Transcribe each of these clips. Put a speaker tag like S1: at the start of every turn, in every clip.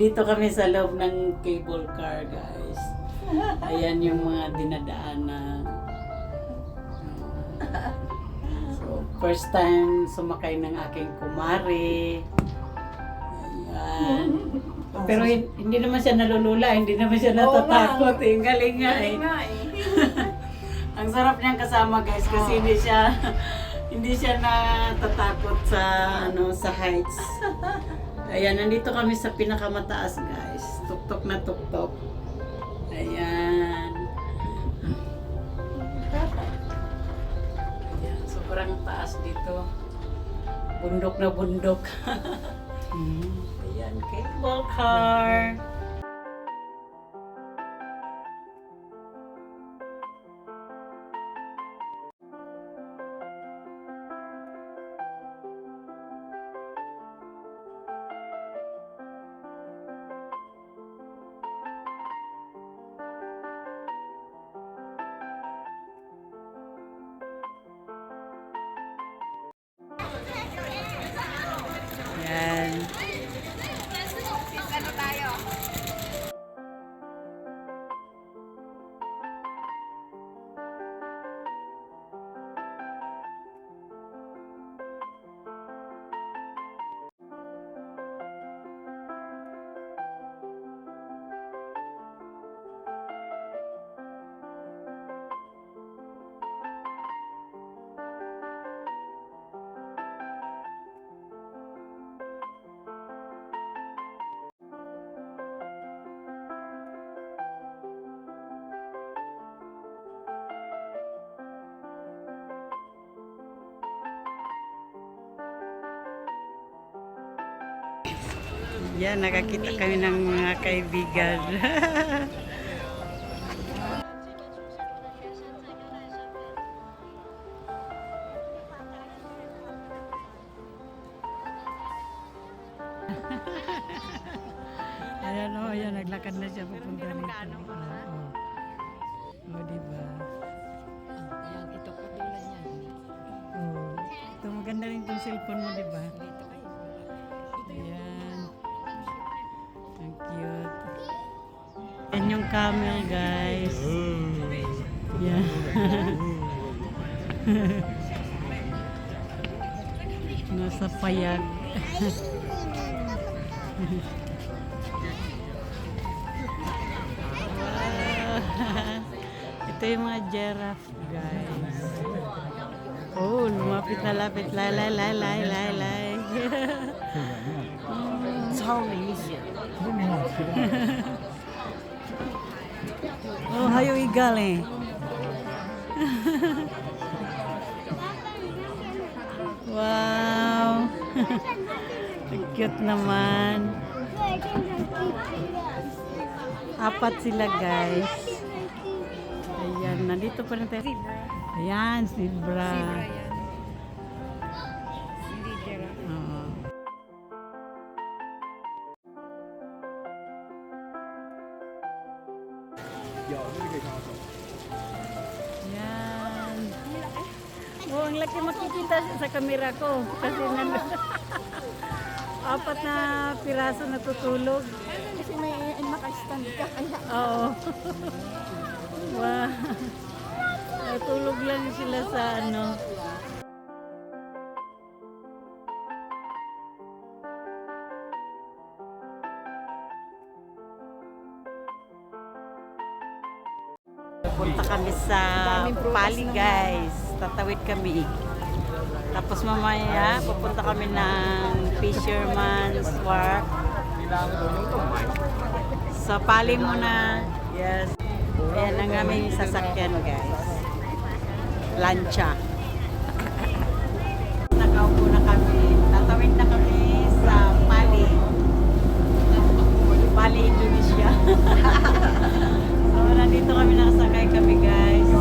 S1: Nandito kami sa loob ng cable car, guys. Ayan yung mga dinadaanan. So, first time sumakay ng aking kumare. Ayan. Pero hin- hindi naman siya nalulula, hindi naman siya natatakot. eh. Ang galing nga eh.
S2: eh.
S1: Ang sarap niyang kasama guys kasi hindi siya hindi siya natatakot sa ano sa heights. Ayan, nandito kami sa pinakamataas guys. Tuktok na tuktok. Ayan. Ayan, sobrang taas dito. Bundok na bundok. Ayan, cable car. Yan, nakakita kami ng mga kaibigan. Ayan o, ayan, naglakad na siya papunta rito. Oo, oo. O, diba?
S2: Ayan, ito po tulad niyan.
S1: Oo. Ito, maganda rin itong cellphone mo, diba?
S2: Dito
S1: cute. Yan yung camel, guys. Yan. Nasa payag. Ito yung mga giraffe, guys. Oh, lumapit na lapit. Lay, lay, lay, lay, lay, lay.
S2: 超明显。
S1: Oh, hayo igal eh. wow. Ang Cute naman. Apat sila guys. Ayan, nandito pa rin tayo. Ayan, zebra.
S2: Hindi
S1: Yan. Oh, ang laki makikita sa kamera ko. Kasi nandun. Apat na piraso natutulog.
S2: Kasi may naka-stand ka.
S1: Oo. wow. Natulog lang sila sa ano. Punta kami sa
S2: Daming prutas
S1: Pali
S2: naman.
S1: guys. Tatawid kami. Tapos mamaya pupunta kami ng Fisherman's Wharf. Sa Pali muna. Yes. Ayan ang aming sasakyan guys. Lancha. Nakaupo na kami. Tatawid na kami sa Pali. Pali, Indonesia. nandito kami nakasakay kami guys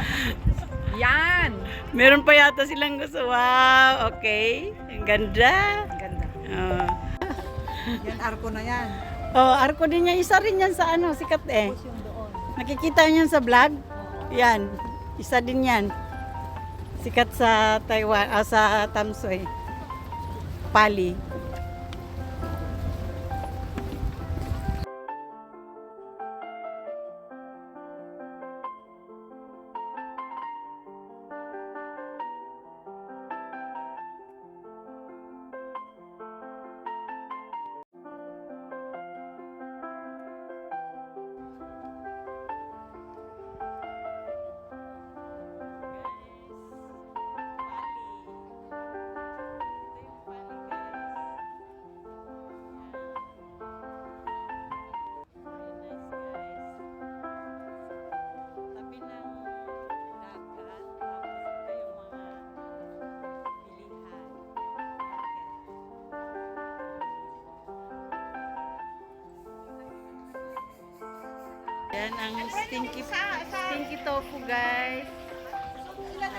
S2: Yan!
S1: Meron pa yata silang gusto. Wow, okay. Ang ganda.
S2: Ganda.
S1: Oh.
S2: Yan, arko na yan.
S1: oh, arko din niya. Isa rin yan sa ano, sikat eh. Nakikita niyan sa vlog? Yan. Isa din yan. Sikat sa Taiwan, ah, sa Tamsoy. Pali. Yan ang stinky, stinky tofu guys.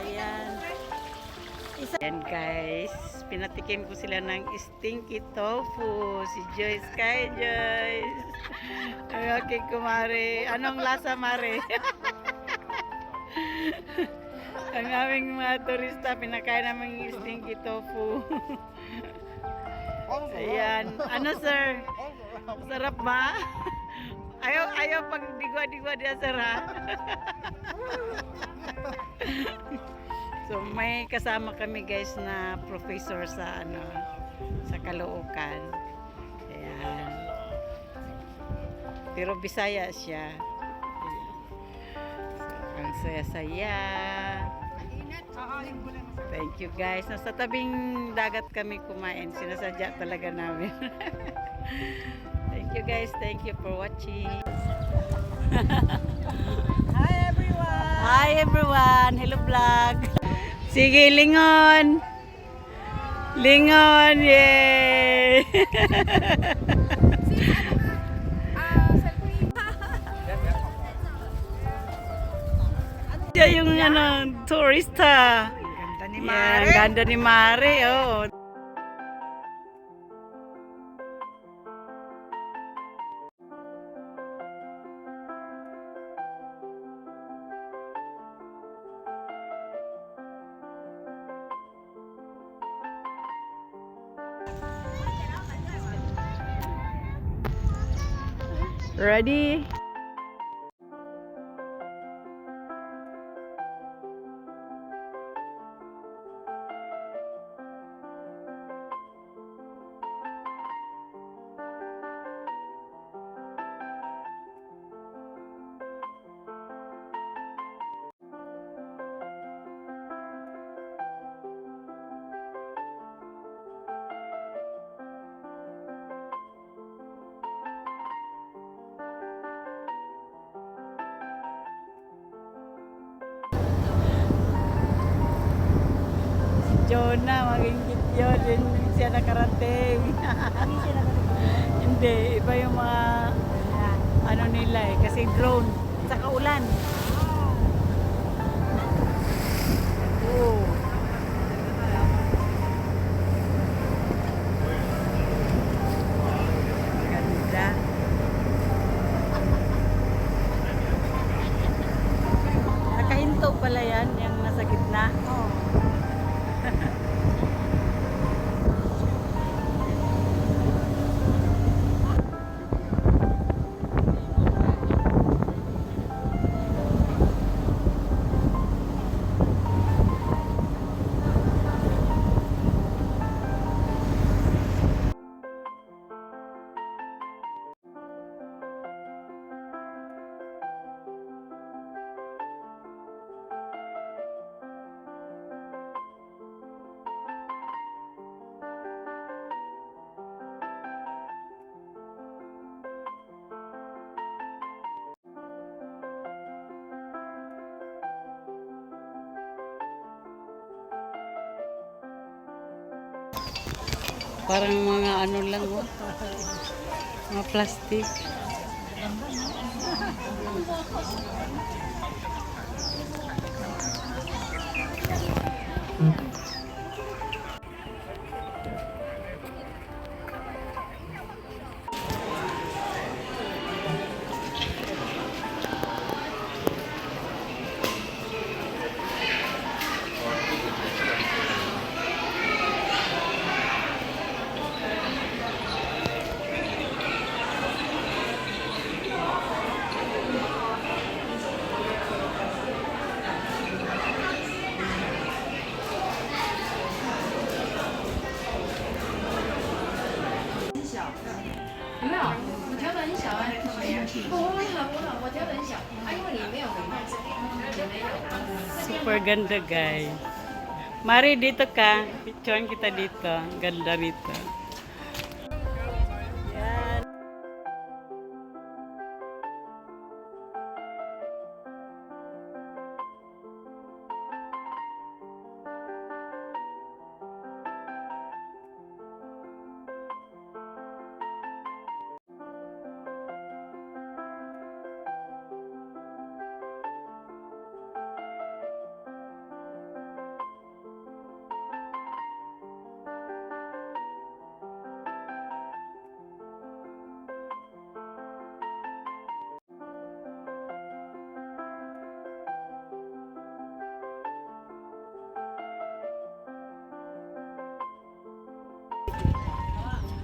S1: Ayan. Isa. Yan guys, pinatikim ko sila ng stinky tofu. Si Joyce kay Joyce. Ang aking kumare. Anong lasa mare? Ang aming mga turista, pinakain namin yung stinky tofu. Ayan. Ano sir? Sarap ba? Ayaw, ayaw pag digwa-digwa dia sir ha? So may kasama kami guys na professor sa ano sa Caloocan. Ayan. Pero Bisaya siya. Ayan. So, ang saya-saya. Thank you guys. Nasa tabing dagat kami kumain. Sinasadya talaga namin. Thank you guys. Thank you for watching.
S2: Hi everyone!
S1: Hi everyone! Hello vlog! Sige, lingon! Lingon! Yay! Siya yung ano, tourista.
S2: Ganda ni
S1: Yeah,
S2: Mare.
S1: ang ganda ni Mare. Oh. Ready? Jonah, maging cute yun. Yun siya nakarating. Hindi, iba yung mga ano nila eh. Kasi drone. Saka ulan. Parang mga ano lang oh. Mga plastic. Mm-hmm. Ganda guys. Mari dito ka. Picturean kita dito. Ganda rito.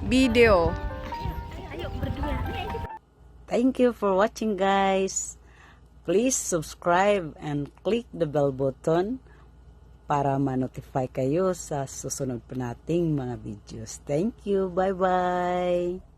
S2: Video.
S1: Thank you for watching guys. Please subscribe and click the bell button para ma-notify kayo sa susunod pa nating mga videos. Thank you. Bye-bye.